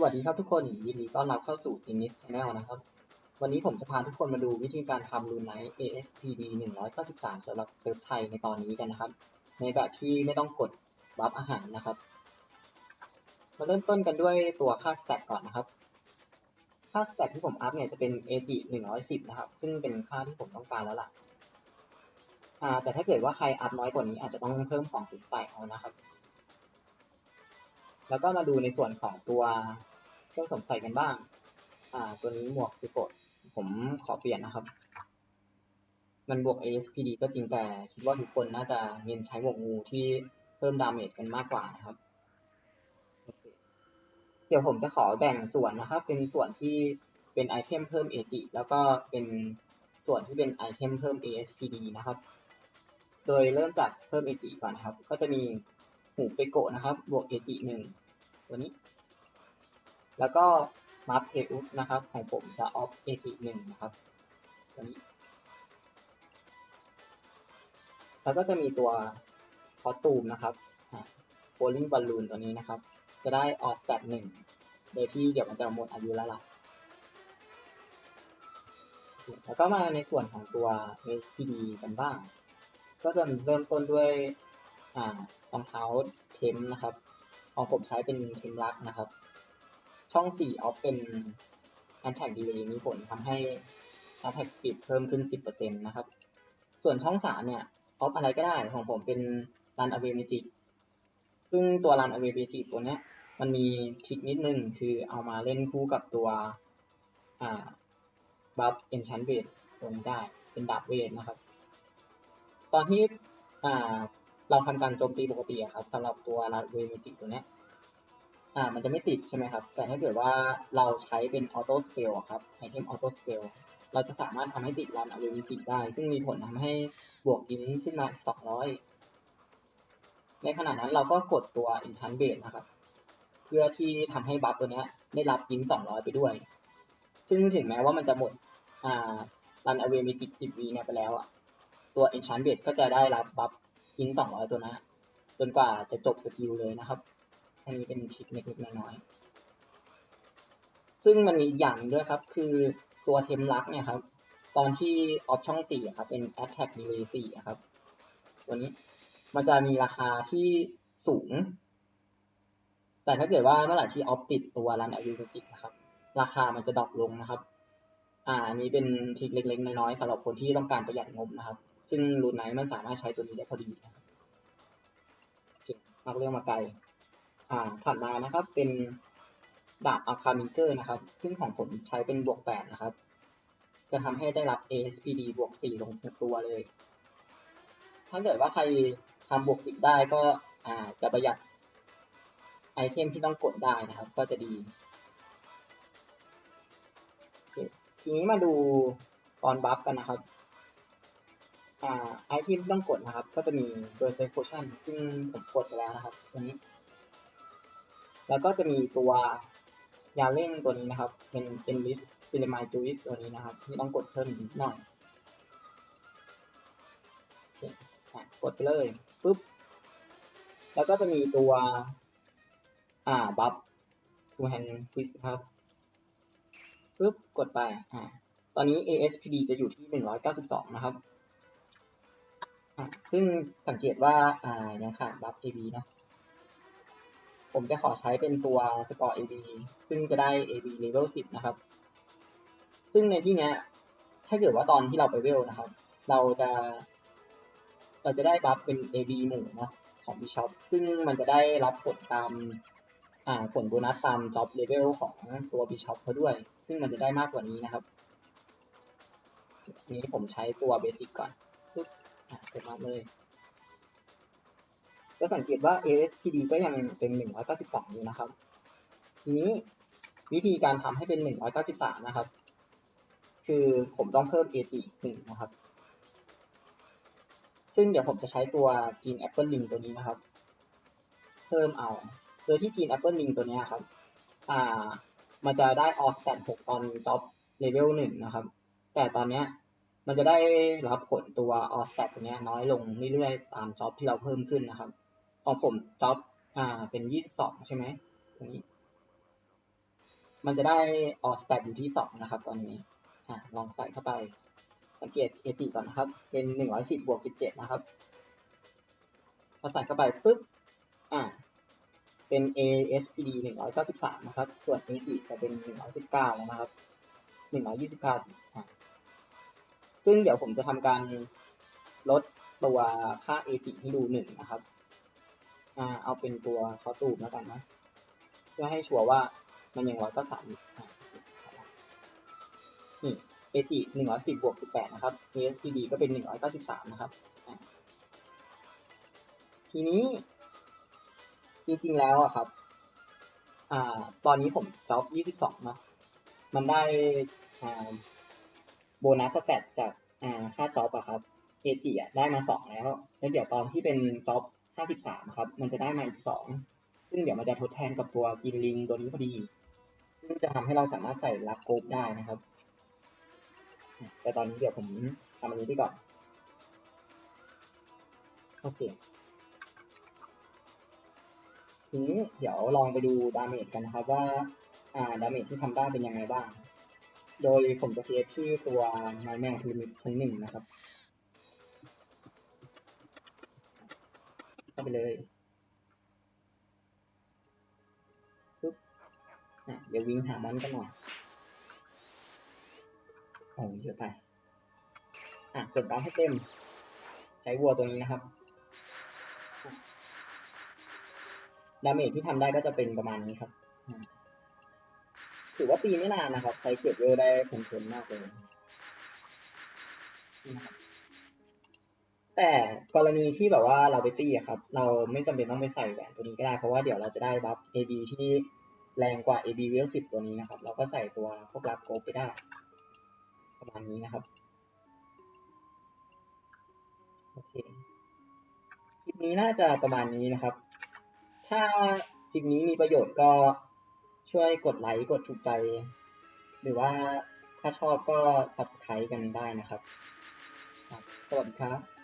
สวัสดีครับทุกคนยินดีต้อนรับเข้าสู่ Init Channel นะครับ วันนี้ผมจะพาทุกคนมาดูวิธีการทำ Rune Night ASPD 193สำหรับเซิร์ฟไทยในตอนนี้กันนะครับ ในแบบที่ไม่ต้องกดบัฟอาหารนะครับ มาเริ่มต้นกันด้วยตัวค่าสแต็กก่อนนะครับ ค่าสแต็กที่ผมอัพเนี่ยจะเป็น AG 110 นะครับ ซึ่งเป็นค่าที่ผมต้องการแล้วล่ะอ่าแต่ถ้าเกิดว่าใครอัพน้อยกว่านี้อาจจะต้องเพิ่มของสูงใส่เอานะครับ แล้วก็มาดูในส่วนของตัว รื่องสวมใส่กันบ้าง อ่า ตัวนี้หมวกฟิโกะผมขอเปลี่ยนนะครับ มันบวก ASPD ก็จริงแต่คิดว่าทุกคนน่าจะเน้นใช้หมวกงูที่เพิ่มดาเมจกันมากกว่านะครับ เดี๋ยวผมจะขอแบ่งส่วนนะครับ เป็นส่วนที่เป็นไอเทมเพิ่ม AG แล้วก็เป็นส่วนที่เป็นไอเทมเพิ่ม ASPD นะครับ โดยเริ่มจากเพิ่ม AG ก่อนนะครับ ก็จะมีหูเปโกะนะครับ บวก AG หนึ่งตัวนี้ แล้วก็มัฟเออุสนะครับ ของผมจะออฟ AG หนึ่งนะครับตัวนี้แล้วก็จะมีตัวคอตูมนะครับโบลิ่งบอลลูนตัวนี้นะครับ จะได้ออสแตทหนึ่งโดยที่เดี๋ยวมันจะหมดอายุแล้วล่ะแล้วก็มาในส่วนของตัว SPD กันบ้าง ก็จะเริ่มต้นด้วยอ่ารองเท้าเทมนะครับ ของผมใช้เป็นเทมลักนะครับ ช่อง4ออฟเป็น Attack Delay มีผลทำให้ Attack Speed เพิ่มขึ้น 10%นะครับ ส่วนช่อง3เนี่ยออฟอะไรก็ได้ของผมเป็น Run Away Magic ซึ่งตัว Run Away Magic ตัวเนี้ยมันมีทริคนิดนึงคือเอามาเล่นคู่กับตัวอ่าบัฟ Enchant w a t ตัวนี้ได้เป็นดาบเวทนะครับ ตอนที่อ่าเราทำการโจมตีปกติครับสำหรับตัวรัดเวมิจิตัวเนี้ย อ่ามันจะไม่ติดใช่ไหมครับ แต่ถ้าเกิดว่าเราใช้เป็นออโต้สเปลครับไอเทมออโต้สเปลเราจะสามารถทำให้ติดรันอเวมิจิได้ ซึ่งมีผลทำให้บวกอินขึ้นมา 200 ในขณะนั้นเราก็กดตัว Enchant b a s e นะครับ เพื่อที่ทำให้บัฟตัวเนี้ยได้รับอิน 200 ไปด้วย ซึ่งถึงแม้ว่ามันจะหมดอ่ารันอเวมิจิ10วีเนี่ยไปแล้วอะตัว Enchant b a s e ก็จะได้รับบัฟอินสองร้อยตัวนะจนกว่าจะจบสกิลเลยนะครับ อันนี้เป็นทริคเล็กๆน้อยๆซึ่งมันมีอย่างด้วยครับ คือตัวเทมลักเนี่ยครับ ตอนที่ออฟช่องสี่ครับ เป็น attack delay สี่ครับ ตัวนี้มันจะมีราคาที่สูง แต่ถ้าเกิดว่าเมื่อไหร่ที่ออฟติดตัวรันอวิวจิกนะครับ ราคามันจะดรอปลงนะครับ อ่าอันนี้เป็นทริคเล็กๆน้อยๆสำหรับคนที่ต้องการประหยัดงบนะครับ ซึ่งรูนไนมันสามารถใช้ตัวนี้ได้พอดีนะครับนักเรื่องมาไกล อ่าถัดมานะครับเป็นดาบอาคามิเกอร์นะครับ ซึ่งของผมใช้เป็นบวกแปดนะครับ จะทำให้ได้รับ ASPD บวกสี่ลงตัวเลย ถ้าเกิดว่าใครทำบวกสิบได้ก็อ่าจะประหยัดไอเทมที่ต้องกดได้นะครับ ก็จะดีทีนี้มาดูตอนบัฟกันนะครับอ่าไอที่ต้องกดนะครับ ก็จะมี b e r s e r Potion ซึ่งผมกดไปแล้วนะครับตัวนี้ แล้วก็จะมีตัวยาเล่งตัวนี้นะครับ เป็นเป็น list c i n e m a Juice ตัวนี้นะครับ ที่ต้องกดเพิ่มนิดหน่อยกดไปเลยปุ๊บ แล้วก็จะมีตัว อ่า บัฟ two hand quick ครับปุ๊บ กดไป อ่า ตอนนี้ ASPD จะอยู่ที่ 192 นะครับ ซึ่งสังเกตว่า อ่า ยังขาดบัฟ AB เนาะ ผมจะขอใช้เป็นตัวสกอร์ AB ซึ่งจะได้ AB level 10 นะครับ ซึ่งในที่นี้ถ้าเกิดว่าตอนที่เราไปเวลนะครับ เราจะเราจะได้บัฟเป็น AB หมู่นะของ Bishop ซึ่งมันจะได้รับผลตามอ่าผลโบนัสตาม job level ของตัว Bishop เขาด้วย ซึ่งมันจะได้มากกว่านี้นะครับนี้ผมใช้ตัวเบสิกก่อนกดมาเลย ก็สังเกตว่า ASPD ก็ยังเป็น 192 อยู่นะครับ ทีนี้วิธีการทำให้เป็น 193 นะครับ คือผมต้องเพิ่ม AG 1นะครับ ซึ่งเดี๋ยวผมจะใช้ตัว Green Apple Ring ตัวนี้นะครับ เพิ่มเอา โดยที่ Green Apple Ring ตัวนี้ครับ อ่า มันจะได้ All Stat 6 ตอน Job Level 1นะครับ แต่ตอนนี้มันจะได้รับผลตัว all stat ตัวนี้น้อยลงเรื่อยๆตามจ็อบที่เราเพิ่มขึ้นนะครับ ของผมจ็อบอ่าเป็น22ใช่ไหมตรงนี้ มันจะได้ออสแตทอยู่ที่สองนะครับ ตอนนี้อะลองใส่เข้าไป สังเกตเอจก่อนนะครับ เป็นหนึ่งร้อยสิบบวกสิบเจ็ดนะครับพอใส่เข้าไปปุ๊บอ่าเป็น ASPD หนึ่งร้อยเก้าสิบสามนะครับ ส่วน AG จะเป็นหนึ่งร้อยสิบเก้าแล้วนะครับหนึ่งร้อยยี่สิบเก้าสิอ่าซึ่งเดี๋ยวผมจะทำการลดตัวค่า AG ให้ดูหนึ่งนะครับ อ่าเอาเป็นตัวคอตูมแล้วกันนะ เพื่อให้ชัวร์ว่ามันยังร้อยก้าสามอยู่อ่านี่ AG หนึ่งร้อยสิบบวกสิบแปดนะครับ ASPD ก็เป็นหนึ่งร้อยเก้าสิบสามนะครับ ทีนี้จริงๆแล้วอะครับ อ่า ตอนนี้ผมจ็อบยี่สิบสองเนาะ มันได้อ่าโบนัสสแตทจากอ่าค่าจ็อบอะครับ เอจิอะได้มาสองแล้ว แล้วเดี๋ยวตอนที่เป็นจ็อบ ห้าสิบสามครับ มันจะได้มาอีกสองซึ่งเดี๋ยวมันจะทดแทนกับตัวกินลิงตัวนี้พอดี ซึ่งจะทำให้เราสามารถใส่ลักโกบได้นะครับ แต่ตอนนี้เดี๋ยวผมทำอันนี้ไปก่อน โอเค ทีนี้เดี๋ยวลองไปดูดาเมจกันนะครับว่า อ่า ดาเมจที่ทำได้เป็นยังไงบ้าง โดยผมจะเซฟชื่อตัวไนแมงพิมิตชั้นหนึ่งนะครับ ไปเลยปึ๊บอะเดี๋ยววิ่งหามอนกันหน่อยโอ้ยเยอะไป อะกดบัฟให้เต็ม ใช้วัวตัวนี้นะครับ ดาเมจที่ทำได้ก็จะเป็นประมาณนี้ครับ ถือว่าตีไม่นานนะครับ ใช้เก็บเวลได้เพลินๆมากเลยนะครับ แต่กรณีที่แบบว่าเราไปตีอะครับ เราไม่จำเป็นต้องไปใส่แหวนตัวนี้ก็ได้ เพราะว่าเดี๋ยวเราจะได้บัฟ AB ที่แรงกว่า AB เวลสิบตัวนี้นะครับ เราก็ใส่ตัวพวกลักโกไปได้ ประมาณนี้นะครับโอเคคลิปนี้น่าจะประมาณนี้นะครับ ถ้าคลิปนี้มีประโยชน์ก็ช่วยกดไลค์กดถูกใจ หรือว่าถ้าชอบก็ Subscribe กันได้นะครับ สวัสดีครับ